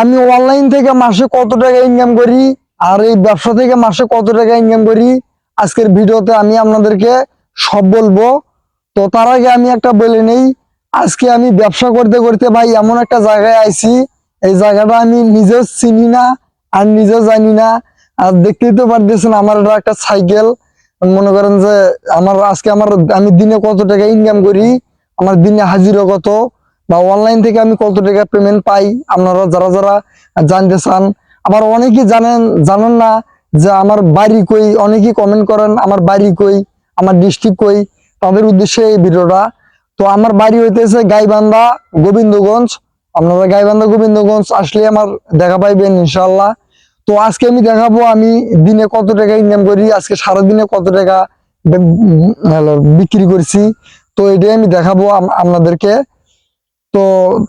আমি অনলাইন থেকে মাসে কত টাকা ইনকাম করি? আর এই ব্যবসা থেকে মাসে কত টাকা ইনকাম করি? আজকের ভিডিওতে আমি আপনাদেরকে সব বলব। তো তার আগে আমি একটা বলে নেই, আজকে আমি ব্যবসা করতে করতে ভাই এমন একটা জায়গায় আইছি। এই জায়গাটা আমি নিজেও চিনি না আর নিজেও জানি না। আর দেখতেই তো পারতেছেন আমার এটা একটা সাইকেল মনে করেন যে আমার আজকে আমার, আমি দিনে কত টাকা ইনকাম করি? আমার দিনে হাজিরা কত? বা অনলাইন থেকে আমি কত টাকা পেমেন্ট পাই? আপনারা যারা যারা জানতে চান, আবার অনেকেই জানেন জানেন না যে আমার বাড়ি কই? অনেকেই কমেন্ট করেন, আমার বাড়ি কই? আমার ডিস্ট্রিক্ট কই? তাদের উদ্দেশ্যে এই ভিডিওটা। তো আমার বাড়ি হইতেছে গাইবান্ধা, গোবিন্দগঞ্জ। আপনারা গাইবান্ধা, গোবিন্দগঞ্জ আসলে আমার দেখা পাইবেন ইনশাল্লাহ তো আজকে আমি দেখাবো আমি দিনে কত টাকা ইনকাম করি, আজকে সারাদিনে কত টাকা বিক্রি করছি। তো এটাই আমি দেখাবো আপনাদেরকে। তো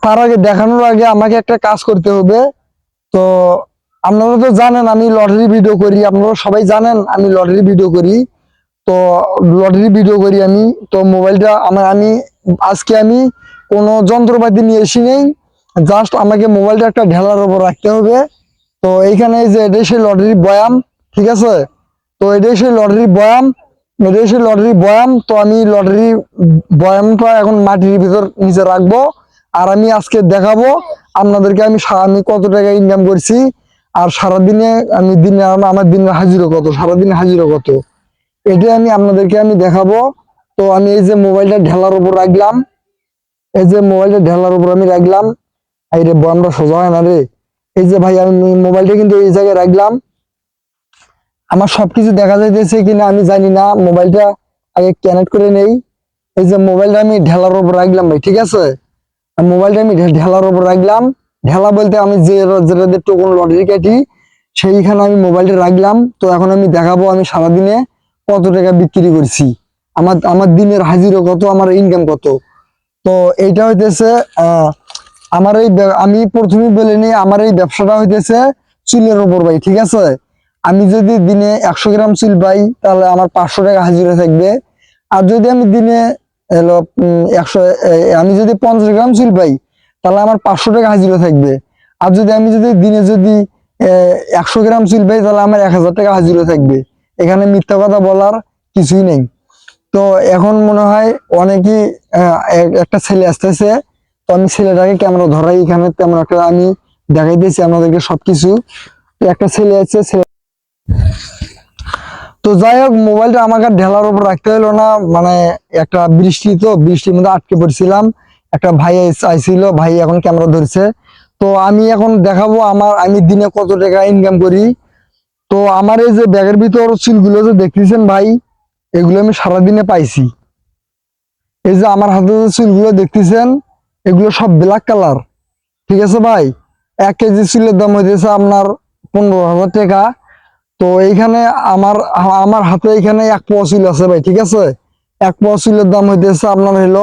তার আগে দেখানোর আগে আমাকে একটা কাজ করতে হবে। তো আপনারা তো জানেন আমি লটারি ভিডিও করি, আপনারা সবাই জানেন আমি লটারি ভিডিও করি। তো লটারি ভিডিও করি আমি, তো মোবাইলটা আমার আমি, আজকে আমি কোনো যন্ত্রপাতি নিয়ে এসি নেই জাস্ট আমাকে মোবাইলটা একটা ঢেলার উপর রাখতে হবে। তো এইখানে এই যে এটাই সেই লটারি বয়াম, ঠিক আছে? তো এটাই সেই লটারি বয়াম, এটাই সেই লটারি বয়াম, তো আমি লটারি বয়ামটা এখন মাটির ভিতর নিচে রাখব। আর আমি আজকে দেখাবো আপনাদেরকে আমি আমি কত টাকা ইনকাম করছি আর সারাদিনে আমি দিনে আমার দিনের হাজিরা কত? সারাদিনে হাজিরা কত? এটাই আমি আপনাদেরকে আমি দেখাবো। তো আমি এই যে মোবাইলটা ঢেলার উপর রাখলাম। এই যে মোবাইলটা ঢেলার উপর আমি রাখলাম। এই রে সোজা হয় না রে। এই যে ভাই, আমি মোবাইলটা কিন্তু এই জায়গায় রাখলাম। আমার সবকিছু দেখা যাইতেছে কিনা আমি জানি না। মোবাইলটা আগে কানেক্ট করে নেই। এই যে মোবাইলটা আমি ঢেলার উপর রাখলাম ভাই, ঠিক আছে? মোবাইলটা আমি ঢেলার উপর রাখলাম। ঢেলা বলতে আমি যে যেটা দিয়ে টোকন লটারি কাটি, সেইখানে আমি মোবাইলটা রাখলাম। তো এখন আমি দেখাবো আমি সারাদিনে কত টাকা বিক্রি করছি। আমার আমার দিনের হাজিরা কত, আমার ইনকাম কত। তো এইটা হইতেছে আমার এই আমি প্রথমে বলে নিই, আমার এই ব্যবসাটা হইতেছে চুলের উপর ভাই, ঠিক আছে? আমি যদি দিনে একশো গ্রাম চুল পাই, তাহলে আমার পাঁচশো টাকা হাজিরা থাকবে। আর যদি আমি দিনে উম, একশো আমি যদি পঞ্চাশ গ্রাম চুল পাই তাহলে আমার পাঁচশো টাকা হাজিরা থাকবে। আর যদি আমি যদি দিনে যদি একশো গ্রাম চুল পাই তাহলে আমার এক হাজার টাকা হাজিরা থাকবে। এখানে মিথ্যা কথা বলার কিছুই নেই। তো এখন মনে হয় অনেকেই একটা ছেলে আসতেছে তো আমি ছেলেটাকে ক্যামেরা ধরাই এখানে তেমন একটা আমি দেখাইতেছি আপনাদেরকে সবকিছু। তো একটা ছেলে আছে ছেলে তো যাই হোক, মোবাইলটা আমাকে ঢেলার উপর রাখতে হলো না। মানে একটা বৃষ্টি তো, বৃষ্টির মধ্যে আটকে পড়ছিলাম। একটা ভাই আইছিল, ভাই এখন ক্যামেরা ধরছে। তো আমি এখন দেখাবো আমার, আমি দিনে কত টাকা ইনকাম করি। তো আমার এই যে ব্যাগের ভিতর চুলগুলো যে দেখতেছেন ভাই, এগুলো আমি সারাদিনে পাইছি। এই যে আমার হাতে যে চুলগুলো দেখতেছেন, এগুলো সব ব্ল্যাক কালার ঠিক আছে ভাই? এক কেজি চুলের দাম হইতেছে আপনার পনেরো হাজার টাকা। তো এইখানে আমার আমার হাতে এখানে এক পোয়া চুল আছে ভাই, ঠিক আছে? এক পোয়া দাম হইতেছে আপনার হইল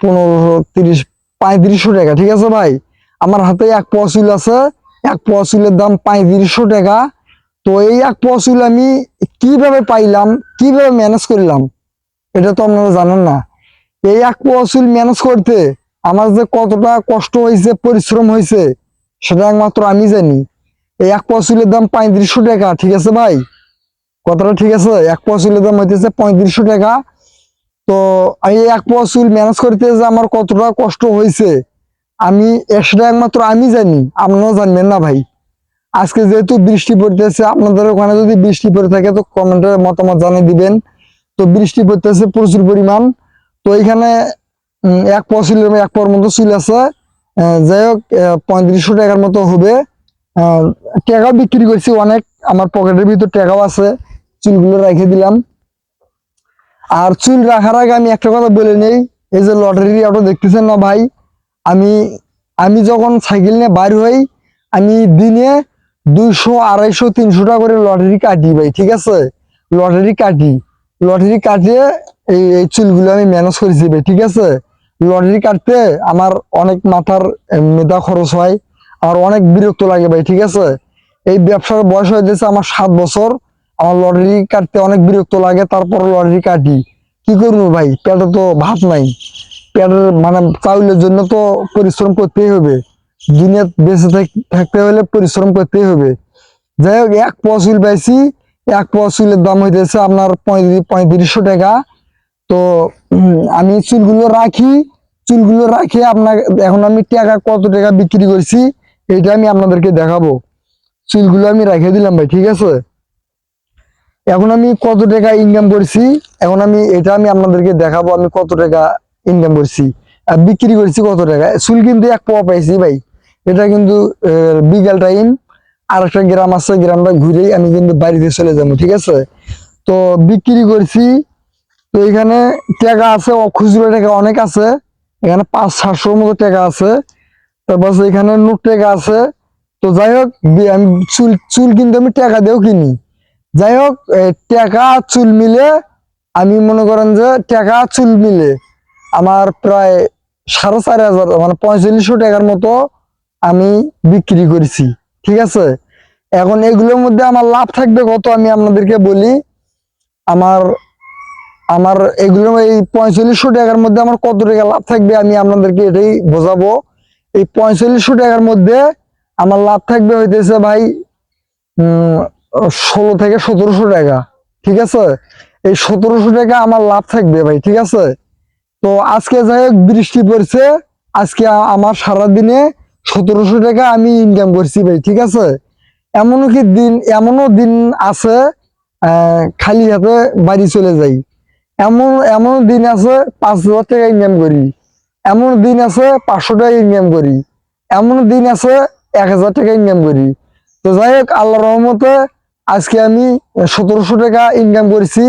পনেরো তিরিশ, পঁয়ত্রিশশো টাকা, ঠিক আছে ভাই? আমার হাতে এক পোয়া আছে, এক পোয়া দাম পঁয়ত্রিশশো টাকা। তো এই এক পোয়া আমি কীভাবে পাইলাম, কীভাবে ম্যানেজ করলাম, এটা তো আপনারা জানেন না। এই এক পোয়া ম্যানেজ করতে আমার যে কতটা কষ্ট হয়েছে পরিশ্রম হয়েছে সেটা একমাত্র আমি জানি। এই এক চুলের দাম পঁয়ত্রিশশো টাকা, ঠিক আছে ভাই? কথাটা ঠিক আছে? এক চুলের দাম হইতেছে পঁয়ত্রিশশো টাকা। তো এই এক চুল ম্যানেজ করতে যে আমার কতটা কষ্ট হয়েছে, আমি সেটা একমাত্র আমি জানি, আপনারাও জানবেন না ভাই। আজকে যেহেতু বৃষ্টি পড়তেছে, আপনাদের ওখানে যদি বৃষ্টি পড়ে থাকে তো কমেন্টে মতামত জানিয়ে দিবেন। তো বৃষ্টি পড়তেছে প্রচুর পরিমাণ। তো এখানে এক চুলের এক পোয়ার মতো চুল আছে যাই হোক পঁয়ত্রিশশো টাকার মতো হবে। টাকাও বিক্রি করছি অনেক। আমার পকেটের ভিতর টাকাও আছে, চুলগুলো রেখে দিলাম। আর চুল রাখার আগে আমি একটা কথা বলে নেই, এই যে লটারি অটো দেখতেছেন না ভাই? আমি আমি যখন সাইকেল নিয়ে বার হই, আমি দিনে দুইশো, আড়াইশো, তিনশো টাকা করে লটারি কাটি ভাই, ঠিক আছে? লটারি কাটি। লটারি কাটিয়ে এই এই চুলগুলো আমি ম্যানেজ করেছি ভাই, ঠিক আছে? লটারি কাটতে আমার অনেক মাথার মেধা খরচ হয়। আর অনেক বিরক্ত লাগে ভাই, ঠিক আছে? এই ব্যবসার বয়স হয়েছে আমার সাত বছর। আমার লটারি কাটতে অনেক বিরক্ত লাগে, তারপর লটারি কাটি। কি করব ভাই? পেটে তো ভাত নাই। পেটের মানে চাউলের জন্য তো পরিশ্রম করতেই হবে। দুনিয়া বেঁচে থাক- থাকতে হলে পরিশ্রম করতেই হবে। যাই হোক, এক পোয়া চুল পাইছি। এক পোয়া চুলের দাম হইতেছে আপনার পঁয়ত্রিশ পঁয়ত্রিশশো টাকা। তো আমি চুলগুলো রাখি। চুলগুলো রাখি আপনার এখন আমি টাকা কত টাকা বিক্রি করছি? এটা আমি আপনাদেরকে দেখাবো। চুলগুলো আমি রেখে দিলাম ভাই, ঠিক আছে? এখন আমি কত টাকা ইনকাম করছি? এখন আমি এটা আমি আপনাদেরকে দেখাবো আমি কত টাকা ইনকাম করছি। আর বিক্রি করছি কত টাকা? চুল কিন্তু এক পোয়া পাইছি ভাই। এটা কিন্তু বিকাল টাইম আর একটা গ্রাম আছে, গ্রামটা ঘুরেই আমি কিন্তু বাড়িতে চলে যাব, ঠিক আছে? তো বিক্রি করছি, তো এখানে টাকা আছে খুচরো টাকা অনেক আছে। এখানে পাঁচ, সাতশোর মতো টাকা আছে। তারপর এখানে নোট টাকা আছে। তো যাই হোক আমি চুল চুল কিন্তু আমি টাকা দিয়েও কিনি। যাই হোক টাকা, চুল মিলে, আমি মনে করেন যে টাকা, চুল মিলে আমার প্রায় সাড়ে চার হাজার মানে পঁয়তাল্লিশশো টাকার মতো আমি বিক্রি করেছি। ঠিক আছে? এখন এগুলোর মধ্যে আমার লাভ থাকবে কত আমি আপনাদেরকে বলি। আমার আমার এগুলো এই পঁয়তাল্লিশশো টাকার মধ্যে আমার কত টাকা লাভ থাকবে আমি আপনাদেরকে এটাই বোঝাবো। এই পঁয়তাল্লিশশো টাকার মধ্যে আমার লাভ থাকবে হইতেছে ভাই ষোলো থেকে সতেরোশো টাকা, ঠিক আছে? এই সতেরোশো টাকা আমার লাভ থাকবে ভাই, ঠিক আছে? তো আজকে যাই হোক বৃষ্টি পড়ছে, আজকে আমার সারা দিনে সতেরোশো টাকা আমি ইনকাম করছি ভাই, ঠিক আছে? এমনও কি দিন, এমনও দিন আছে খালি হাতে বাড়ি চলে যাই। এমন এমন দিন আছে, পাঁচ হাজার টাকা ইনকাম করি। এমন দিন আছে পাঁচশো টাকা ইনকাম করি। এমন দিন আছে এক হাজার টাকা ইনকাম করি। তো যাই হোক আল্লাহ রহমতে আজকে আমি সতেরোশো টাকা ইনকাম করেছি।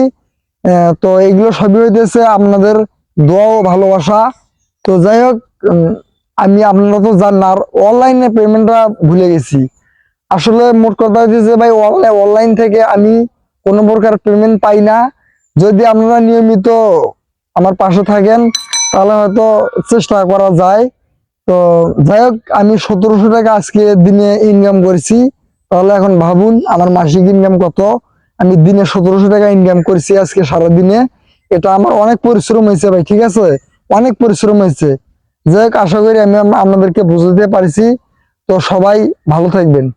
তো এগুলো সবই হইতেছে আপনাদের দোয়া ও ভালোবাসা। তো যাই হোক আমি আপনারা তো জান আর অনলাইনে পেমেন্টটা ভুলে গেছি। আসলে মোট কথা হচ্ছে ভাই অনলাইন অনলাইন থেকে আমি কোনো প্রকার পেমেন্ট পাই না। যদি আপনারা নিয়মিত আমার পাশে থাকেন তাহলে হয়তো চেষ্টা করা যায়। তো যাই হোক, আমি সতেরোশো টাকা আজকে দিনে ইনকাম করেছি। তাহলে এখন ভাবুন, আমার মাসিক ইনকাম কত? আমি দিনে সতেরোশো টাকা ইনকাম করছি আজকে সারা দিনে এটা আমার অনেক পরিশ্রম হয়েছে ভাই, ঠিক আছে? অনেক পরিশ্রম হয়েছে। যাই হোক, আশা করি আম- আপনাদেরকে বুঝতে পারছি। তো সবাই ভালো থাকবেন।